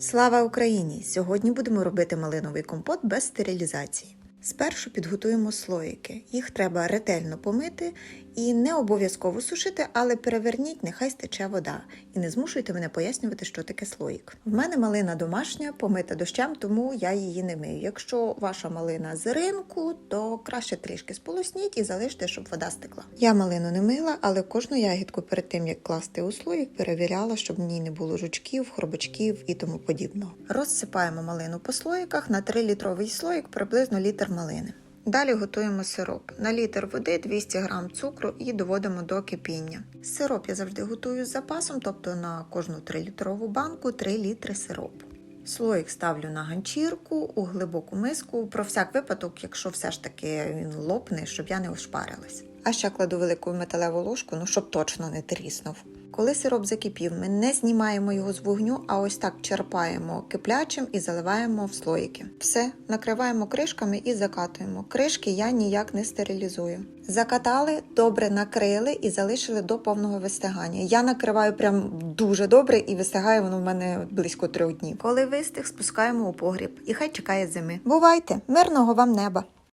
Слава Україні! Сьогодні будемо робити малиновий компот без стерилізації. Спершу підготуємо слоїки. Їх треба ретельно помити і не обов'язково сушити, але переверніть, нехай стече вода. І не змушуйте мене пояснювати, що таке слоїк. В мене малина домашня, помита дощем, тому я її не мию. Якщо ваша малина з ринку, то краще трішки сполосніть і залиште, щоб вода стекла. Я малину не мила, але кожну ягідку перед тим як класти у слоїк, перевіряла, щоб в ній не було жучків, хробачків і тому подібного. Розсипаємо малину по слоїках на 3-літровий слоїк, приблизно літр малини. Далі готуємо сироп. На літр води 200 г цукру і доводимо до кипіння. Сироп я завжди готую з запасом, тобто на кожну 3-літрову банку 3 літри сиропу. Слоїк ставлю на ганчірку у глибоку миску, про всяк випадок, якщо все ж таки він лопне, щоб я не ошпарилась. А ще кладу велику металеву ложку, ну щоб точно не тріснув. Коли сироп закипів, ми не знімаємо його з вогню, а ось так черпаємо киплячим і заливаємо в слоїки. Все, накриваємо кришками і закатуємо. Кришки я ніяк не стерилізую. Закатали, добре накрили і залишили до повного вистигання. Я накриваю прям дуже добре і вистигає воно в мене близько трьох днів. Коли вистиг, спускаємо у погріб і хай чекає зими. Бувайте! Мирного вам неба!